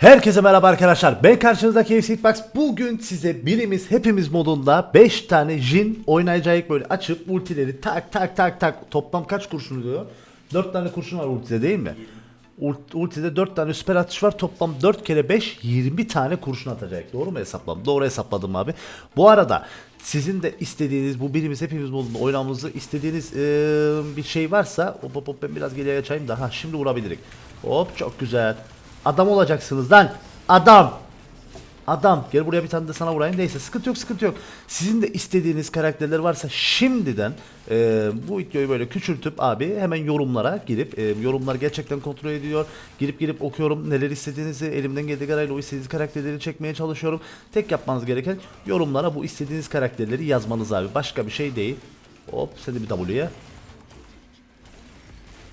Herkese merhaba arkadaşlar. Ben karşınızdaki FC Hitbox. Bugün size birimiz hepimiz modunda 5 tane Jin oynayacak böyle açıp ultileri tak tak tak tak toplam kaç kurşun diyor? 4 tane kurşun var ultide değil mi? Ult- Ultide 4 tane süper atış var. Toplam 4 kere 5 20 tane kurşun atacak. Doğru mu hesapladım? Doğru hesapladım abi. Bu arada sizin de istediğiniz bu birimiz hepimiz modunda oynamamızı istediğiniz eee, bir şey varsa hop hop ben biraz geriye açayım da ha şimdi vurabilirik. Hop çok güzel. Adam olacaksınız lan. Adam. Adam. Gel buraya bir tane de sana vurayım. Neyse sıkıntı yok sıkıntı yok. Sizin de istediğiniz karakterler varsa şimdiden e, bu videoyu böyle küçültüp abi hemen yorumlara girip e, yorumlar gerçekten kontrol ediyor. Girip girip okuyorum neler istediğinizi elimden geldiği kadarıyla o istediğiniz karakterleri çekmeye çalışıyorum. Tek yapmanız gereken yorumlara bu istediğiniz karakterleri yazmanız abi. Başka bir şey değil. Hop sen de bir W'ye.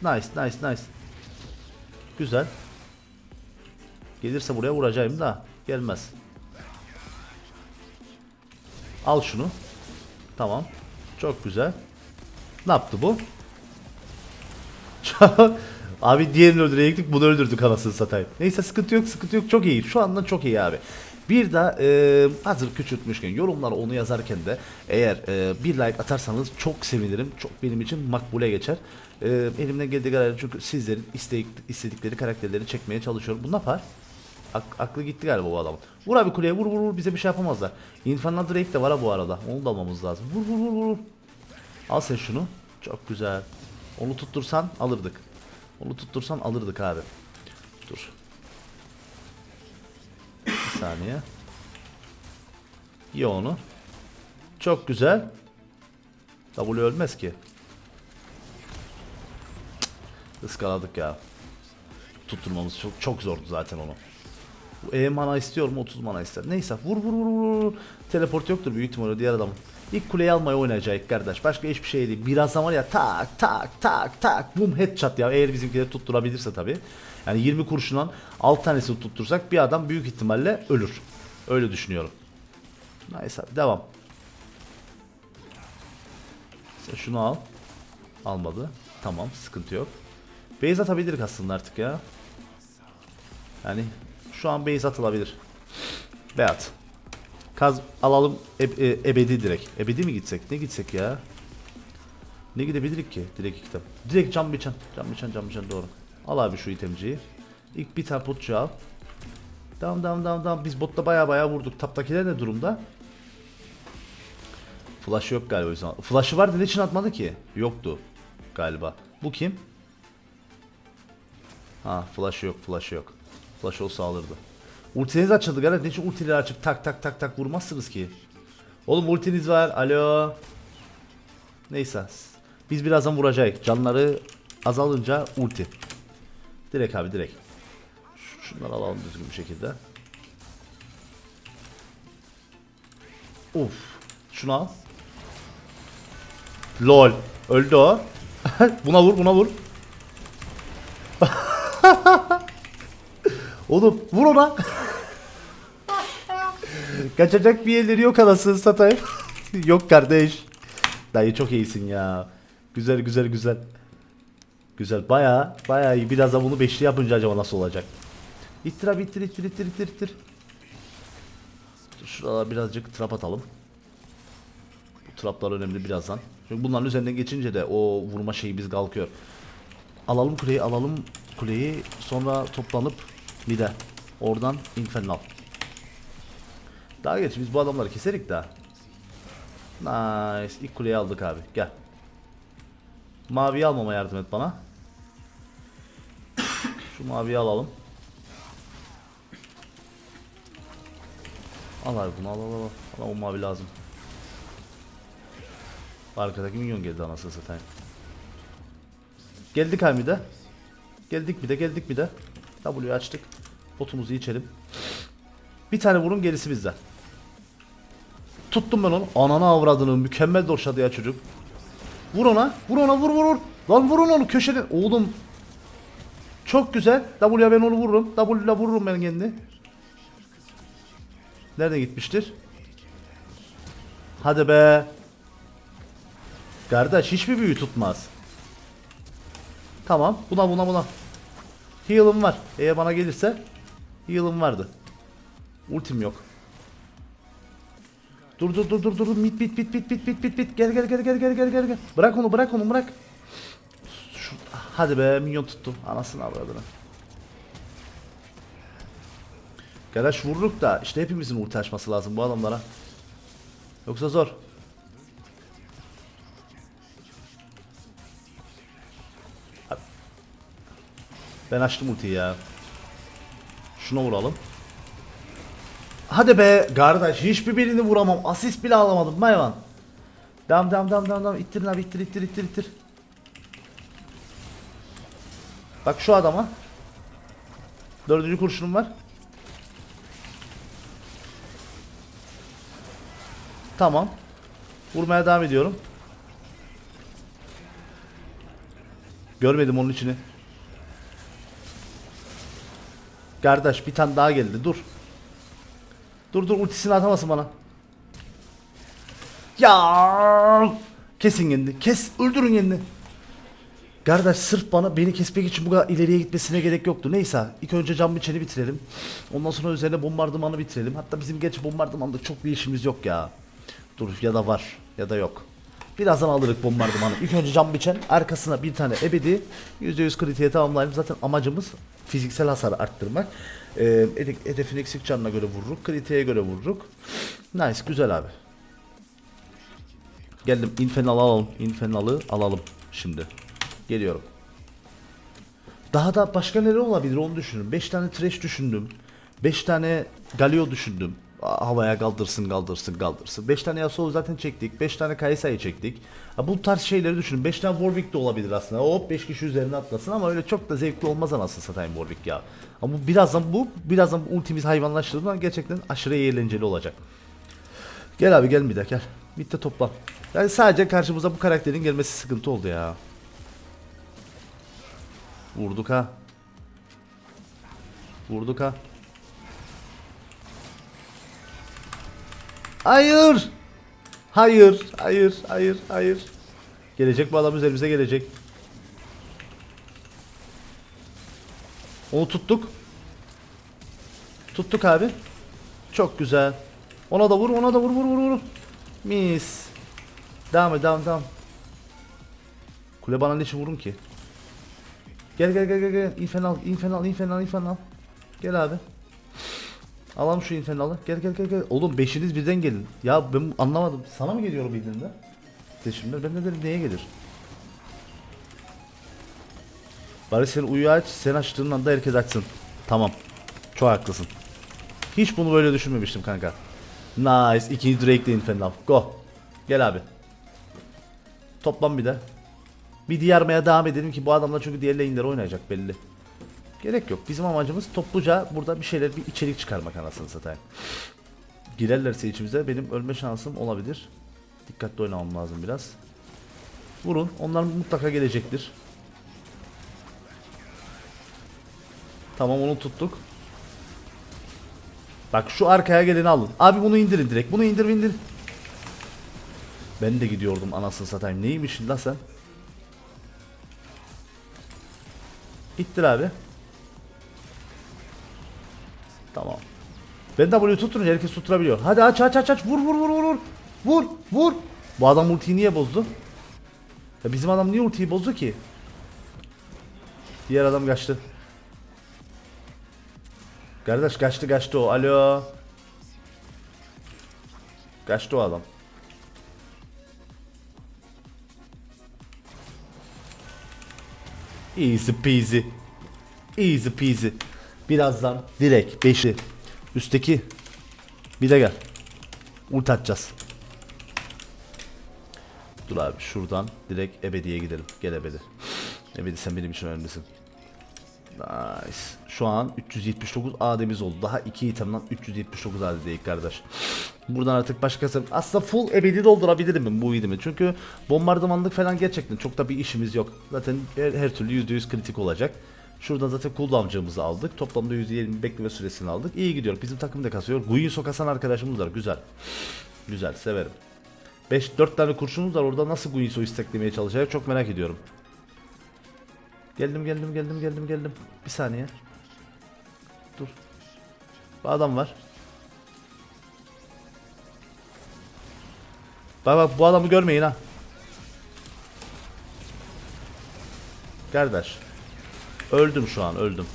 Nice nice nice. Güzel. Gelirse buraya vuracağım da gelmez. Al şunu. Tamam. Çok güzel. Ne yaptı bu? abi diğerini öldürecektik bunu öldürdük anasını satayım. Neyse sıkıntı yok sıkıntı yok çok iyi. Şu andan çok iyi abi. Bir de e, hazır küçültmüşken yorumlara onu yazarken de eğer e, bir like atarsanız çok sevinirim. Çok benim için makbule geçer. E, elimden geldiği kadar çünkü sizlerin istedikleri karakterleri çekmeye çalışıyorum. Bu ne yapar? Ak- aklı gitti galiba bu adamın. Vur abi kuleye vur vur vur bize bir şey yapamazlar. Infernal Drake de var bu arada. Onu da almamız lazım. Vur vur vur vur. Al sen şunu. Çok güzel. Onu tuttursan alırdık. Onu tuttursan alırdık abi. Dur. Bir saniye. Ye onu. Çok güzel. W ölmez ki. Iskaladık ya. Tutturmamız çok çok zordu zaten onu. E mana istiyor mu? 30 mana ister. Neyse vur vur vur vur. Teleport yoktur büyük ihtimalle diğer adamın. İlk kuleyi almaya oynayacak kardeş. Başka hiçbir şey değil. Birazdan var ya tak tak tak tak bum headshot ya. Eğer bizimkileri tutturabilirse tabi. Yani 20 kurşundan 6 tanesini tuttursak bir adam büyük ihtimalle ölür. Öyle düşünüyorum. Neyse devam. Sen şunu al. Almadı. Tamam sıkıntı yok. Base atabilirik aslında artık ya. Yani şu an base atılabilir. Beyat. Kaz alalım eb- e- ebedi direkt. Ebedi mi gitsek? Ne gitsek ya? Ne gidebilirik ki? Direkt kitap. Direkt cam biçen. Cam biçen cam biçen doğru. Al abi şu itemciyi. İlk bir tane potçu al. Devam devam devam devam. Biz botta baya baya vurduk. Taptakiler ne durumda? Flash yok galiba o yüzden. Flash'ı vardı ne için atmadı ki? Yoktu galiba. Bu kim? Ha flash yok flash yok. Flash olsa alırdı. Ultiniz açıldı galiba. Ne için ultileri açıp tak tak tak tak vurmazsınız ki? Oğlum ultiniz var. Alo. Neyse. Biz birazdan vuracağız. Canları azalınca ulti. Direkt abi direkt. Şunları alalım düzgün bir şekilde. Uf. Şunu al. Lol. Öldü o. buna vur buna vur. Oğlum vur ona. Kaçacak bir yerleri yok anasını satayım. yok kardeş. Dayı çok iyisin ya. Güzel güzel güzel. Güzel baya baya iyi. Biraz da bunu beşli yapınca acaba nasıl olacak? İttir abi ittir ittir ittir ittir ittir. Şuralara birazcık trap atalım. Bu traplar önemli birazdan. Çünkü bunların üzerinden geçince de o vurma şeyi biz kalkıyor. Alalım kuleyi alalım kuleyi sonra toplanıp mide. Oradan infernal. Daha geç biz bu adamları keserik daha. Nice. İlk kuleyi aldık abi. Gel. Maviyi almama yardım et bana. Şu maviyi alalım. Al abi bunu al al al. Bana o mavi lazım. Arkadaki minyon geldi anasını satayım. Geldik abi de. Geldik bir de geldik bir de. W'yu açtık. Botumuzu içelim. Bir tane vurun gerisi bizde. Tuttum ben onu. Ananı avradını mükemmel doşladı ya çocuk. Vur ona. Vur ona vur vur vur. Lan vurun onu köşeden. Oğlum. Çok güzel. W'ya ben onu vururum. W'la vururum ben kendini. Nerede gitmiştir? Hadi be. Kardeş hiçbir büyü tutmaz. Tamam. Buna buna buna. Heal'ım var. Eğer bana gelirse Heal'ım vardı. Ultim yok. Dur dur dur dur dur mit bit bit bit bit bit bit bit gel gel gel gel gel gel gel gel. Bırak onu bırak onu bırak. Şu, hadi be minyon tuttu. Anasını avradını. Garaş vururuk da işte hepimizin ulti açması lazım bu adamlara. Yoksa zor. Ben açtım ultiyi ya Şuna vuralım Hadi be kardeş hiçbir birini vuramam. Asist bile alamadım hayvan. Devam devam devam devam devam. İttirin abi ittir ittir ittir ittir. Bak şu adama. Dördüncü kurşunum var. Tamam. Vurmaya devam ediyorum. Görmedim onun içini. Kardeş bir tane daha geldi dur. Dur dur ultisini atamasın bana. Ya kesin kendini. Kes öldürün kendini. Kardeş sırf bana beni kesmek için bu kadar ileriye gitmesine gerek yoktu. Neyse ilk önce cam biçeni bitirelim. Ondan sonra üzerine bombardımanı bitirelim. Hatta bizim geç bombardımanda çok bir işimiz yok ya. Dur ya da var ya da yok. Birazdan alırız bombardımanı. İlk önce cam biçen arkasına bir tane ebedi %100 kritiğe tamamlayalım. Zaten amacımız fiziksel hasarı arttırmak. Ee, hedef- hedefin eksik canına göre vururuk. Kritiğe göre vururuk. Nice güzel abi. Geldim infernal alalım. Infernalı alalım şimdi. Geliyorum. Daha da başka neler olabilir onu düşünün. 5 tane trash düşündüm. 5 tane Galio düşündüm. Havaya kaldırsın kaldırsın kaldırsın. 5 tane Yasuo zaten çektik. 5 tane Kaysa'yı çektik. Ha, bu tarz şeyleri düşünün. 5 tane Warwick de olabilir aslında. Hop 5 kişi üzerine atlasın ama öyle çok da zevkli olmaz anasını satayım Warwick ya. Ama bu birazdan bu birazdan bu ultimiz hayvanlaştırdığında gerçekten aşırı eğlenceli olacak. Gel abi gel bir de gel. Bitti topla. Yani sadece karşımıza bu karakterin gelmesi sıkıntı oldu ya. Vurduk ha. Vurduk ha. Hayır. Hayır, hayır, hayır, hayır. Gelecek bu adam üzerimize gelecek. Onu tuttuk. Tuttuk abi. Çok güzel. Ona da vur, ona da vur, vur, vur, vur. Mis. Devam et, devam, devam. Kule bana niçin vurun ki? Gel gel gel gel gel. Infernal, infernal, infernal, infernal. Gel abi. Alalım şu infernalı. Gel gel gel gel. Oğlum beşiniz birden gelin. Ya ben anlamadım. Sana mı geliyor bildiğinde? Seçimler. Ben de dedim neye gelir? Bari sen uyu aç. Sen açtığın anda herkes açsın. Tamam. Çok haklısın. Hiç bunu böyle düşünmemiştim kanka. Nice. İkinci Drake de infernal. Go. Gel abi. Toplam bir de. Bir diyarmaya devam edelim ki bu adamlar çünkü diğer lane'leri oynayacak belli. Gerek yok. Bizim amacımız topluca burada bir şeyler bir içerik çıkarmak anasını satayım. Girerlerse içimize benim ölme şansım olabilir. Dikkatli oynamam lazım biraz. Vurun. Onlar mutlaka gelecektir. Tamam onu tuttuk. Bak şu arkaya geleni alın. Abi bunu indirin direkt. Bunu indir indir. Ben de gidiyordum anasını satayım. Neymişsin lan sen? İttir abi. Tamam. Ben W tutturunca herkes tutturabiliyor. Hadi aç aç aç aç. Vur vur vur vur. Vur vur. Bu adam ultiyi niye bozdu? Ya bizim adam niye ultiyi bozdu ki? Diğer adam kaçtı. Kardeş kaçtı kaçtı o. Alo. Kaçtı o adam. Easy peasy. Easy peasy. Birazdan direkt 5'i üstteki bir de gel. Ult atacağız. Dur abi şuradan direkt ebediye gidelim. Gel ebedi. Ebedi sen benim için önemlisin. Nice. Şu an 379 AD'miz oldu. Daha 2 itemden 379 AD değil kardeş. Buradan artık başkası aslında full ebedi doldurabilirim ben bu idimi. Çünkü bombardımanlık falan gerçekten çok da bir işimiz yok. Zaten her, her türlü %100 kritik olacak. Şuradan zaten cooldown'cığımızı aldık. Toplamda %20 bekleme süresini aldık. İyi gidiyor. Bizim takım da kasıyor. Guyin sokasan arkadaşımız var. Güzel. Güzel. Severim. 5 4 tane kurşunumuz var. Orada nasıl Guinso isteklemeye çalışacak çok merak ediyorum. Geldim geldim geldim geldim geldim. Bir saniye. Dur. Bu adam var. Bak bak bu adamı görmeyin ha. Kardeş. Öldüm şu an öldüm.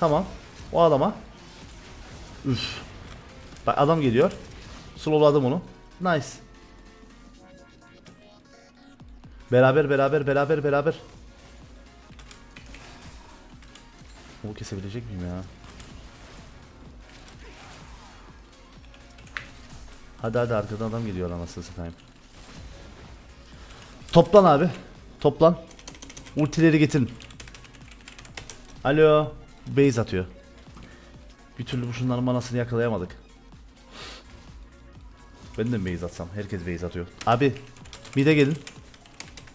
Tamam. O adama. Üf. Bak adam geliyor. Slowladım onu. Nice. Beraber beraber beraber beraber. Bu kesebilecek miyim ya? Hadi hadi arkadan adam geliyor anasını satayım. Toplan abi. Toplan. Ultileri getirin. Alo. Base atıyor. Bir türlü bu şunların manasını yakalayamadık. Ben de mi base atsam? Herkes base atıyor. Abi. Bir de gelin.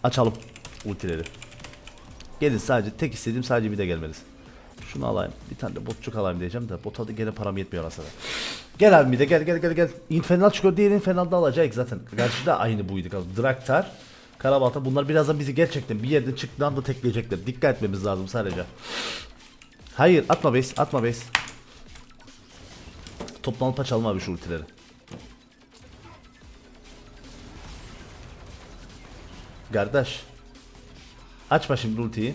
Açalım. Ultileri. Gelin sadece. Tek istediğim sadece bir de gelmeniz. Şunu alayım. Bir tane de botçuk alayım diyeceğim de bota da gene param yetmiyor aslında. Gel abi bir de gel gel gel gel. Infernal çıkıyor diğer Infernal'da alacak zaten. Gerçi de aynı buydu. Draktar, Karabalta bunlar birazdan bizi gerçekten bir yerden çıktığı anda tekleyecekler. Dikkat etmemiz lazım sadece. Hayır atma base atma base. Toplanıp açalım abi şu ultileri. Kardeş. Açma şimdi ultiyi.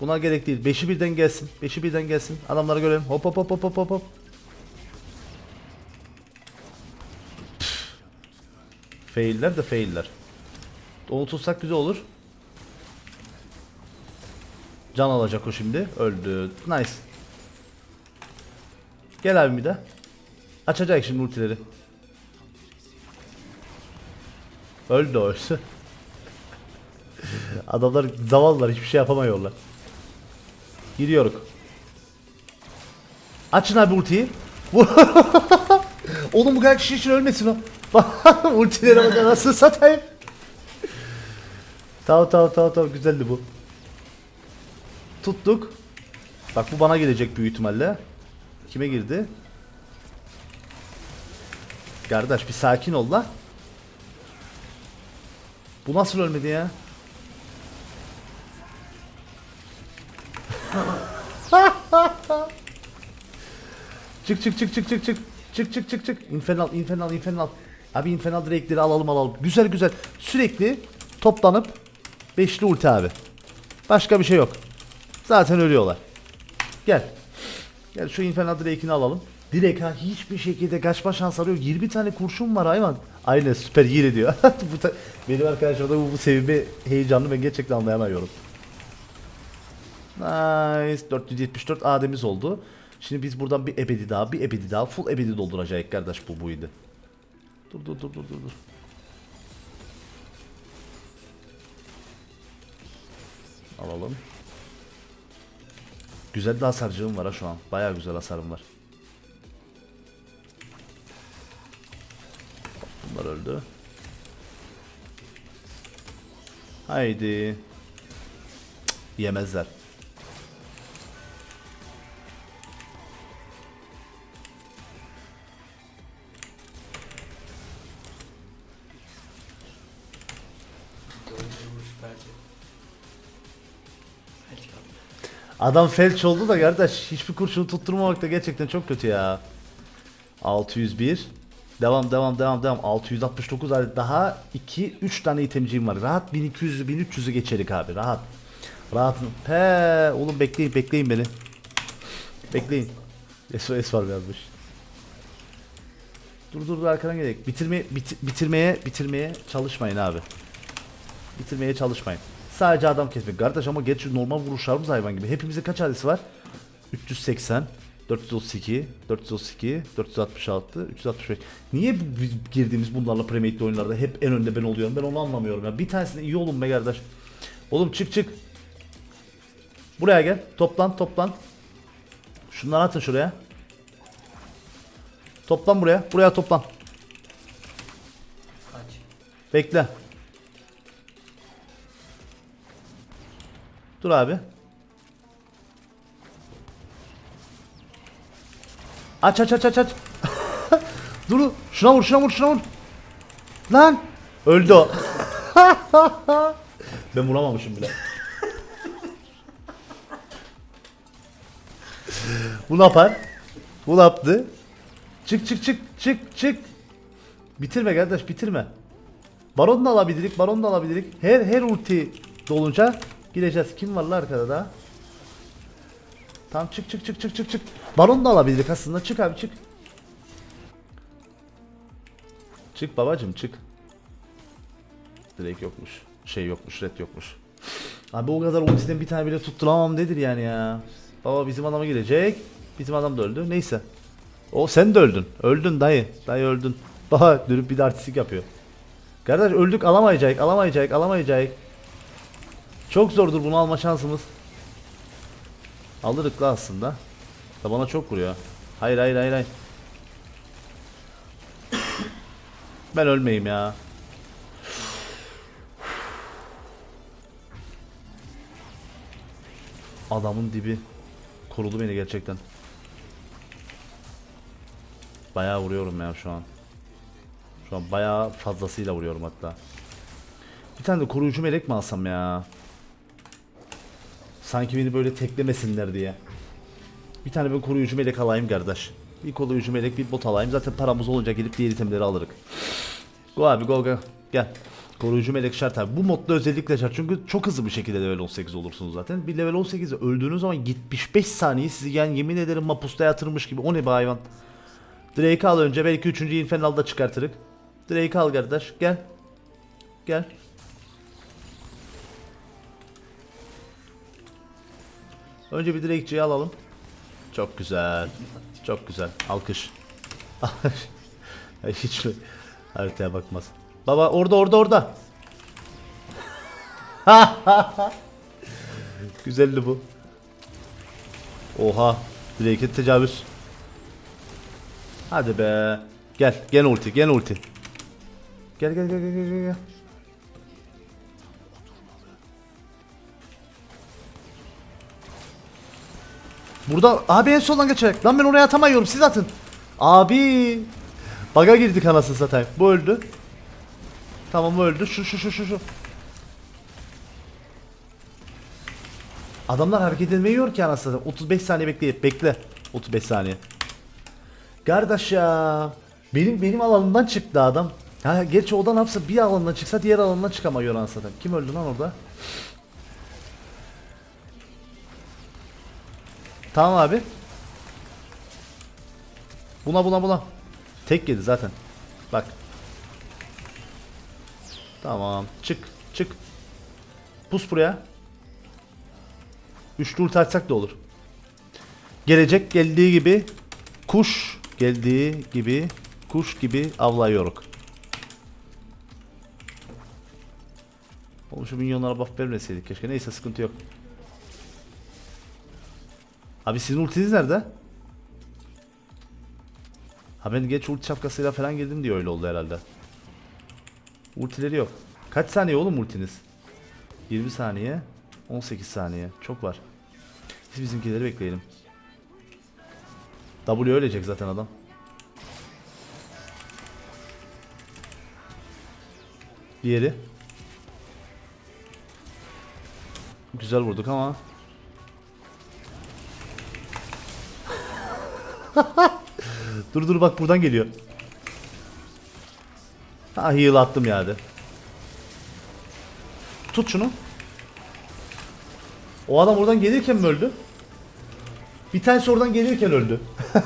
Buna gerek değil. Beşi birden gelsin. Beşi birden gelsin. Adamları görelim. Hop hop hop hop hop hop. Failler de failler. Onu tutsak güzel olur. Can alacak o şimdi. Öldü. Nice. Gel abi bir de. Açacak şimdi ultileri. Öldü öldü. Adamlar zavallılar hiçbir şey yapamıyorlar. Gidiyoruz. Açın abi ultiyi. Oğlum bu kadar kişi için ölmesin o. Ultilere bak nasıl satayım. Tamam tamam tamam tamam güzeldi bu. Tuttuk. Bak bu bana gelecek büyük ihtimalle. Kime girdi? Kardeş bir sakin ol la. Bu nasıl ölmedi ya? çık çık çık çık çık çık. Çık çık çık çık. Infernal infernal infernal. Abi infernal direkleri alalım alalım. Güzel güzel. Sürekli toplanıp beşli ulti abi. Başka bir şey yok. Zaten ölüyorlar. Gel. Gel şu infernal direkini alalım. Direkt ha hiçbir şekilde kaçma şans arıyor. 20 tane kurşun var hayvan. Aynen süper iyi diyor. benim arkadaşlar da bu, bu sevimi heyecanlı ben gerçekten anlayamıyorum. Nice. 474 ademiz oldu. Şimdi biz buradan bir ebedi daha, bir ebedi daha, full ebedi dolduracağız kardeş bu buydu. Dur dur dur dur dur Alalım. Güzel bir hasarcığım var ha şu an. Bayağı güzel hasarım var. Bunlar öldü. Haydi. Cık, Yemezler. Adam felç oldu da kardeş hiçbir kurşunu tutturmamak da gerçekten çok kötü ya. 601 Devam devam devam devam 669 adet daha 2 3 tane itemciğim var. Rahat 1200'ü 1300'ü geçerik abi rahat. Rahat. He oğlum bekleyin bekleyin beni. Bekleyin. SOS var yazmış. Dur dur dur arkadan gerek. Bitirme bit- bitirmeye bitirmeye çalışmayın abi. Bitirmeye çalışmayın. Sadece adam kesmek. Kardeş ama geç şu normal vuruşlarımız hayvan gibi. Hepimizin kaç adresi var? 380, 432, 432, 466, 365. Niye girdiğimiz bunlarla premade oyunlarda hep en önde ben oluyorum? Ben onu anlamıyorum ya. Bir tanesine iyi olun be kardeş. Oğlum çık çık. Buraya gel. Toplan toplan. Şunları atın şuraya. Toplan buraya. Buraya toplan. Kaç. Bekle. Dur abi. Aç aç aç aç aç. Dur. Şuna vur şuna vur şuna vur. Lan. Öldü o. ben vuramamışım bile. Bu ne yapar? Bu yaptı. Çık çık çık çık çık. Bitirme kardeş bitirme. Baron da alabilirik, baron da alabilirik. Her her ulti dolunca gireceğiz. Kim var la arkada da? Tamam çık çık çık çık çık çık. Baron da alabilirik aslında. Çık abi çık. Çık babacım çık. Direkt yokmuş. Şey yokmuş, red yokmuş. Abi o kadar ultiden bir tane bile tutturamam nedir yani ya. Baba bizim adama gelecek. Bizim adam da öldü. Neyse. O sen de öldün. Öldün dayı. Dayı öldün. Baba dönüp bir de artistik yapıyor. Kardeş öldük alamayacak, alamayacak, alamayacak. Çok zordur bunu alma şansımız. Alırık la aslında. Da bana çok vuruyor. Hayır hayır hayır hayır. Ben ölmeyeyim ya. Adamın dibi korudu beni gerçekten. Bayağı vuruyorum ya şu an. Şu an bayağı fazlasıyla vuruyorum hatta. Bir tane de koruyucu melek mi alsam ya? Sanki beni böyle teklemesinler diye. Bir tane ben koruyucu melek alayım kardeş. Bir koruyucu melek bir bot alayım. Zaten paramız olunca gelip diğer itemleri alırız. Go abi go go. Gel. Koruyucu melek şart abi. Bu modda özellikle şart. Çünkü çok hızlı bir şekilde level 18 olursunuz zaten. Bir level 18'e öldüğünüz zaman 75 saniye sizi yani yemin ederim mapusta yatırmış gibi. O ne be hayvan. Drake al önce belki 3. infernalda çıkartırık. Drake al kardeş gel. Gel. Önce bir Drake'ciyi alalım. Çok güzel. Çok güzel. Alkış. Hiç mi? Haritaya bakmaz. Baba orada orada orada. Güzeldi bu. Oha. Drake'e tecavüz. Hadi be. Gel. Gel ulti. Gel ulti. Gel gel gel gel gel gel. Burada abi en soldan geçerek. Lan ben oraya atamıyorum. Siz atın. Abi. Baga girdik anasını satayım. Bu öldü. Tamam öldü. Şu şu şu şu şu. Adamlar hareket etmiyor ki anasını satayım. 35 saniye bekleyip bekle. 35 saniye. Kardeş ya. Benim benim alanımdan çıktı adam. Ha gerçi o da ne yapsa bir alanına çıksa diğer alanına çıkamıyor anasını satayım. Kim öldü lan orada? Tamam abi. Buna buna buna. Tek yedi zaten. Bak. Tamam. Çık. Çık. Pus buraya. Üçlü ulti açsak da olur. Gelecek geldiği gibi kuş geldiği gibi kuş gibi avlıyoruz. Oğlum şu minyonlara buff vermeseydik keşke. Neyse sıkıntı yok. Abi sizin ultiniz nerede? Ha ben geç ulti şapkasıyla falan girdim diye öyle oldu herhalde. Ultileri yok. Kaç saniye oğlum ultiniz? 20 saniye. 18 saniye. Çok var. Biz bizimkileri bekleyelim. W ölecek zaten adam. Diğeri. Güzel vurduk ama. dur dur bak buradan geliyor. Ha heal attım ya hadi. Tut şunu. O adam oradan gelirken mi öldü? Bir tanesi oradan gelirken öldü.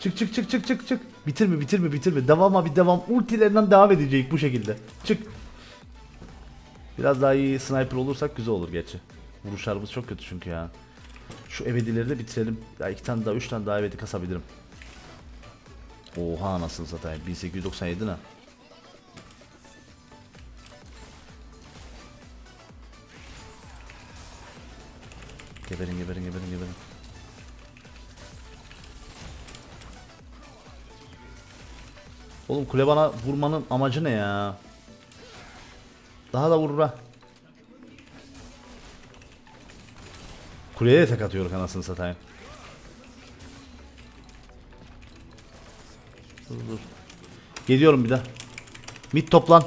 çık çık çık çık çık çık. Bitirme bitirme bitirme. Devam abi devam. Ultilerinden devam edecek bu şekilde. Çık. Biraz daha iyi sniper olursak güzel olur gerçi. Vuruşlarımız çok kötü çünkü ya. Şu ebedileri de bitirelim. Ya iki tane daha, üç tane daha ebedi kasabilirim. Oha nasıl satayım. 1897 ne? Geberin geberin geberin geberin. Oğlum kule bana vurmanın amacı ne ya? Daha da vurur ha. Kuleye de tek atıyor anasını satayım. Dur dur. Geliyorum bir daha. Mid toplan.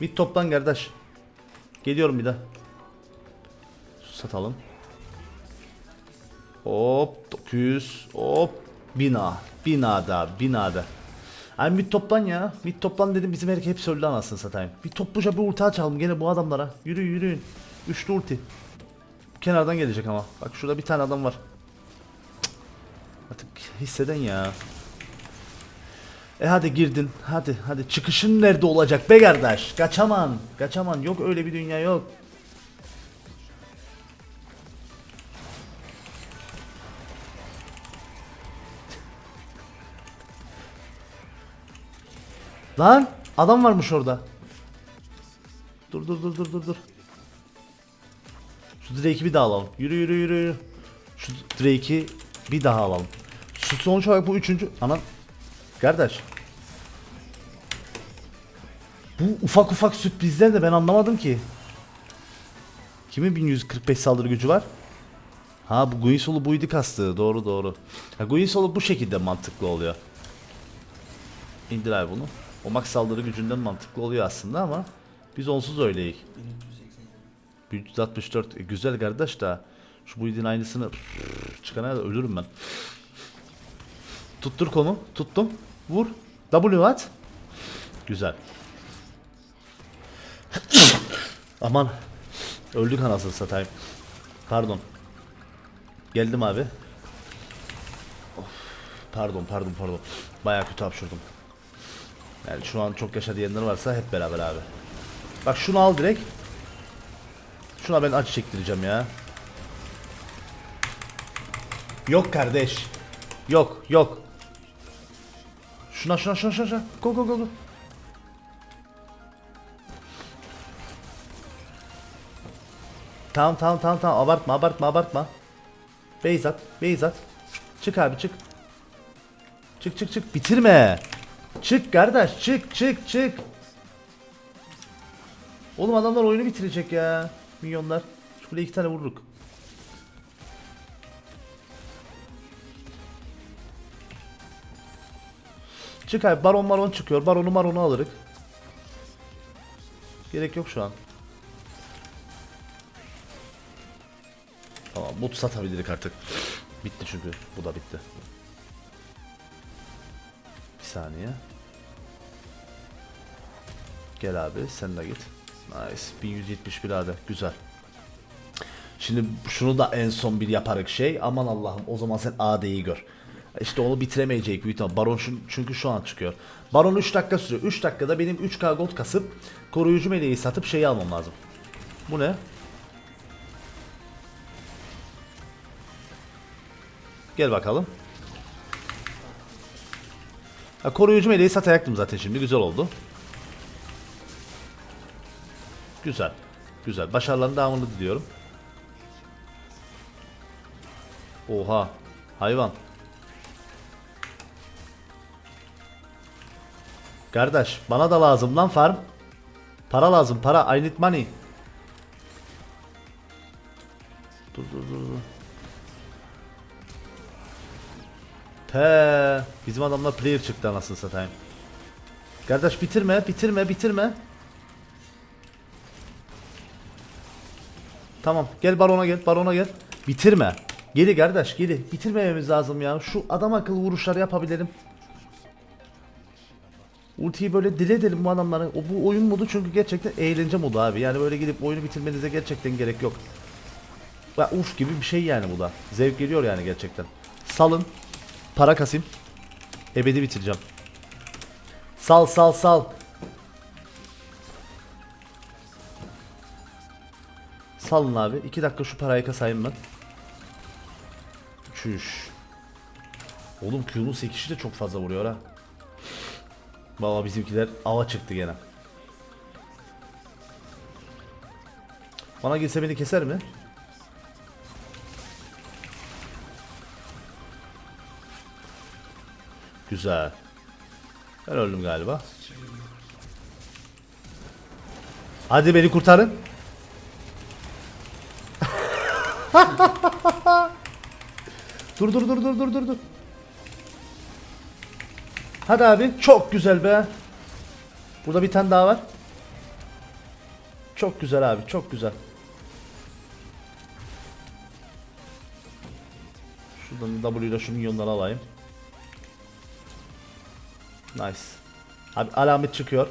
Mid toplan kardeş. Geliyorum bir daha. Satalım. Hop 900 hop bina binada binada. Ay mid toplan ya. Mid toplan dedim bizim herkes hepsi öldü anasını satayım. Bir topluca bir ulti açalım gene bu adamlara. Yürü yürüyün. Üçlü ulti. Kenardan gelecek ama. Bak şurada bir tane adam var. Artık hisseden ya. E hadi girdin. Hadi hadi. Çıkışın nerede olacak be kardeş? Kaçaman. Kaçaman. Yok öyle bir dünya yok. Lan adam varmış orada. Dur dur dur dur dur dur. Şu Drake'i bir daha alalım. Yürü yürü yürü. Şu Drake'i bir daha alalım. Şu sonuç olarak bu üçüncü. Anan. Kardeş. Bu ufak ufak sürprizler de ben anlamadım ki. Kimin 1145 saldırı gücü var? Ha bu Guinsolu buydu kastı. Doğru doğru. Ha Guinsolu bu şekilde mantıklı oluyor. İndir abi bunu. O max saldırı gücünden mantıklı oluyor aslında ama biz onsuz öyleyiz. 1364 e, güzel kardeş da şu build'in aynısını çıkana kadar ölürüm ben. Tuttur konu. Tuttum. Vur. W at. Güzel. Aman. Öldük anasını satayım. Pardon. Geldim abi. Pardon pardon pardon. Bayağı kötü hapşurdum. Yani şu an çok yaşa diyenler varsa hep beraber abi. Bak şunu al direkt. Şuna ben acı çektireceğim ya. Yok kardeş. Yok yok. Şuna şuna şuna şuna. şuna. Go go go go. Tamam tamam tamam tamam abartma abartma abartma. Beyzat Beyzat. Çık abi çık. Çık çık çık bitirme. Çık kardeş çık çık çık. Oğlum adamlar oyunu bitirecek ya. Milyonlar. Şuraya iki tane vururuk. Çık abi baron maron çıkıyor. Baronu maronu alırık. Gerek yok şu an. Tamam bot satabilirik artık. Bitti çünkü. Bu da bitti. Bir saniye. Gel abi sen de git. Nice. 1171 hadi. Güzel. Şimdi şunu da en son bir yaparık şey. Aman Allah'ım o zaman sen AD'yi gör. İşte onu bitiremeyecek büyük ihtimal. Baron çünkü şu an çıkıyor. Baron 3 dakika sürüyor. 3 dakikada benim 3k gold kasıp koruyucu meleği satıp şeyi almam lazım. Bu ne? Gel bakalım. Ha, koruyucu meleği satacaktım zaten şimdi. Güzel oldu. Güzel. Güzel. Başarıların devamını diliyorum. Oha. Hayvan. Kardeş bana da lazım lan farm. Para lazım para. I need money. Dur dur dur. Pe, bizim adamlar player çıktı anasını satayım. Kardeş bitirme, bitirme, bitirme. Tamam, gel barona gel, barona gel. Bitirme. Geri kardeş, geri. Bitirmememiz lazım ya. Şu adam akıllı vuruşları yapabilelim. Ultiyi böyle dile edelim bu adamları. O bu oyun modu çünkü gerçekten eğlence modu abi. Yani böyle gidip oyunu bitirmenize gerçekten gerek yok. Ya uf gibi bir şey yani bu da. Zevk geliyor yani gerçekten. Salın. Para kasayım. Ebedi bitireceğim. Sal sal sal. Salın abi. 2 dakika şu parayı kasayım ben. Çüş. Oğlum Q'nun sekişi de çok fazla vuruyor ha. Baba bizimkiler ava çıktı gene. Bana gelse beni keser mi? Güzel. Ben öldüm galiba. Hadi beni kurtarın. dur dur dur dur dur dur dur. Hadi abi çok güzel be. Burada bir tane daha var. Çok güzel abi çok güzel. Şuradan W ile şu milyonları alayım. Nice. Abi alamet çıkıyor.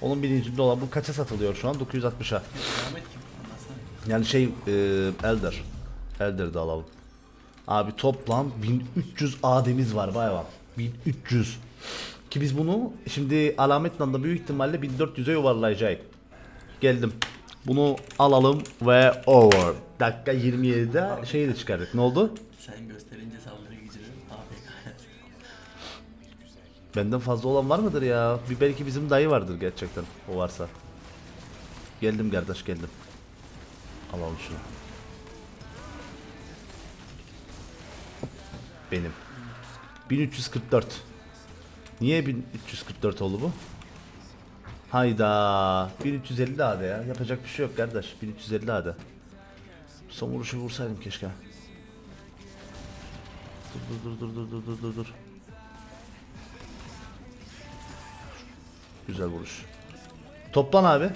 Onun bilincinde olan bu kaça satılıyor şu an? 960'a. Ahmet kim? Yani şey e, Elder. Elder'de alalım. Abi toplam 1300 ademiz var bayağı var. 1300. Ki biz bunu şimdi alametle de büyük ihtimalle 1400'e yuvarlayacağız. Geldim. Bunu alalım ve over. Dakika 27'de şeyi de çıkardık. Ne oldu? Sen gösterince saldırı gücünü. Benden fazla olan var mıdır ya? Bir belki bizim dayı vardır gerçekten. O varsa. Geldim kardeş geldim. Alalım şunu. Benim. 1344. Niye 1344 oldu bu? Hayda. 1350 AD ya. Yapacak bir şey yok kardeş. 1350 AD. Son vuruşu vursaydım keşke. Dur dur dur dur dur dur dur dur. Güzel vuruş. Toplan abi.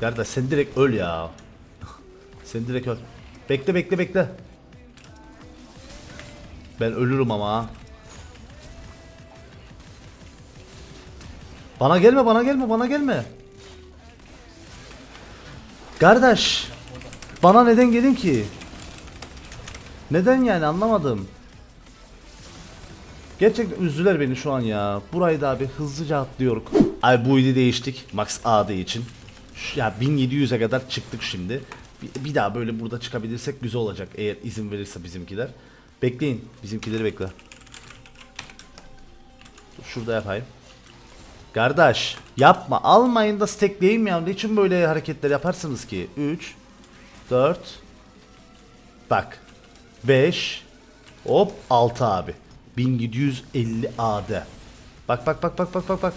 Kardeş sen direkt öl ya. sen direkt öl. Bekle bekle bekle. Ben ölürüm ama. Bana gelme bana gelme bana gelme. Kardeş. Bana neden gelin ki? Neden yani anlamadım. Gerçekten üzdüler beni şu an ya. Burayı da abi hızlıca atlıyoruz. Ay bu idi değiştik. Max AD için. Ya 1700'e kadar çıktık şimdi. Bir, daha böyle burada çıkabilirsek güzel olacak. Eğer izin verirse bizimkiler. Bekleyin. Bizimkileri bekle. Dur, Şurada yapayım. Kardeş yapma. Almayın da stackleyeyim ya. Niçin böyle hareketler yaparsınız ki? 3 4 Bak. 5 Hop 6 abi. 1750 AD. Bak bak bak bak bak bak bak.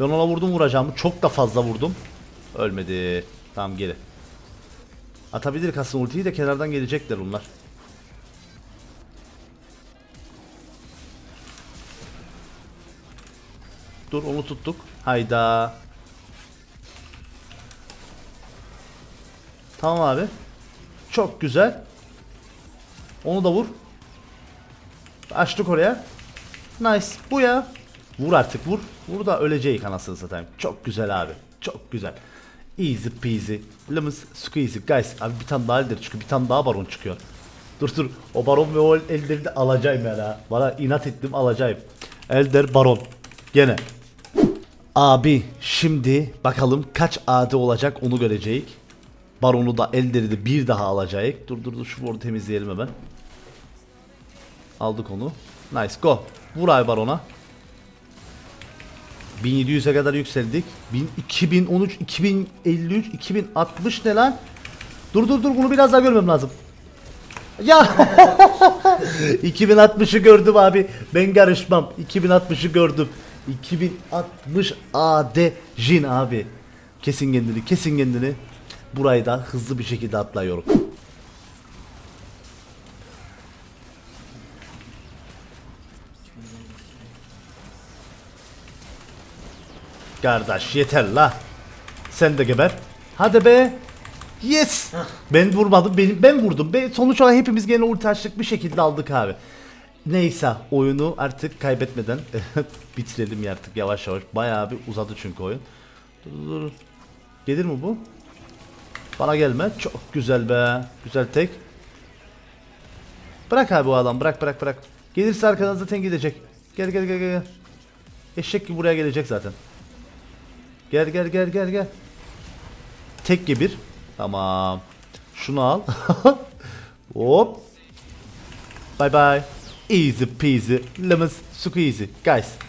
Ben ona vurdum vuracağımı. Çok da fazla vurdum. Ölmedi. Tamam geri. Atabilir kasım ultiyi de kenardan gelecekler bunlar. Dur onu tuttuk. Hayda. Tamam abi. Çok güzel. Onu da vur. Açtık oraya. Nice. Bu ya. Vur artık vur. Vur da öleceği anasını satayım. Çok güzel abi. Çok güzel. Easy peasy. Lemon squeezy. Guys abi bir tane daha eldir çıkıyor. Bir tane daha baron çıkıyor. Dur dur. O baron ve o elleri de alacağım yani ha. Bana inat ettim alacağım. Elder baron. Gene. Abi şimdi bakalım kaç AD olacak onu göreceğiz. Baronu da elleri de bir daha alacağız. Dur dur dur şu boru temizleyelim hemen. Aldık onu. Nice go. Vur abi barona. 1700'e kadar yükseldik. 1000, 2013, 2053, 2060 ne lan? Dur dur dur bunu biraz daha görmem lazım. Ya 2060'ı gördüm abi. Ben karışmam. 2060'ı gördüm. 2060 AD Jin abi. Kesin kendini, kesin kendini. Burayı da hızlı bir şekilde atlıyorum. Kardeş yeter la. Sen de geber. Hadi be. Yes. Ben vurmadım. Benim ben vurdum. Ben sonuç olarak hepimiz gene ulti açtık bir şekilde aldık abi. Neyse oyunu artık kaybetmeden bitirelim ya artık yavaş yavaş. Bayağı bir uzadı çünkü oyun. Dur, dur. Gelir mi bu? Bana gelme. Çok güzel be. Güzel tek. Bırak abi bu adam. Bırak bırak bırak. Gelirse arkadan zaten gidecek. Gel gel gel gel. Eşek gibi buraya gelecek zaten. Gel gel gel gel gel. Tek gebir. Tamam. Şunu al. Hop. Bye bye. Easy peasy. Lemon squeezy. Guys.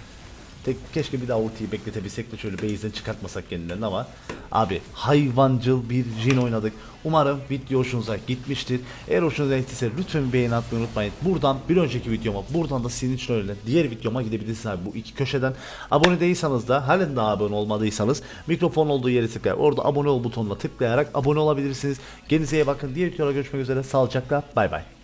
Tek, keşke bir daha ultiyi bekletebilsek de şöyle base'den çıkartmasak kendilerini ama abi hayvancıl bir Jin oynadık. Umarım video hoşunuza gitmiştir. Eğer hoşunuza gittiyse lütfen beğeni atmayı unutmayın. Buradan bir önceki videoma buradan da sizin için öyle diğer videoma gidebilirsiniz abi bu iki köşeden. Abone değilseniz de halen daha abone olmadıysanız mikrofon olduğu yere tıklayıp orada abone ol butonuna tıklayarak abone olabilirsiniz. Kendinize iyi bakın. Diğer videoda görüşmek üzere. Sağlıcakla. Bay bay.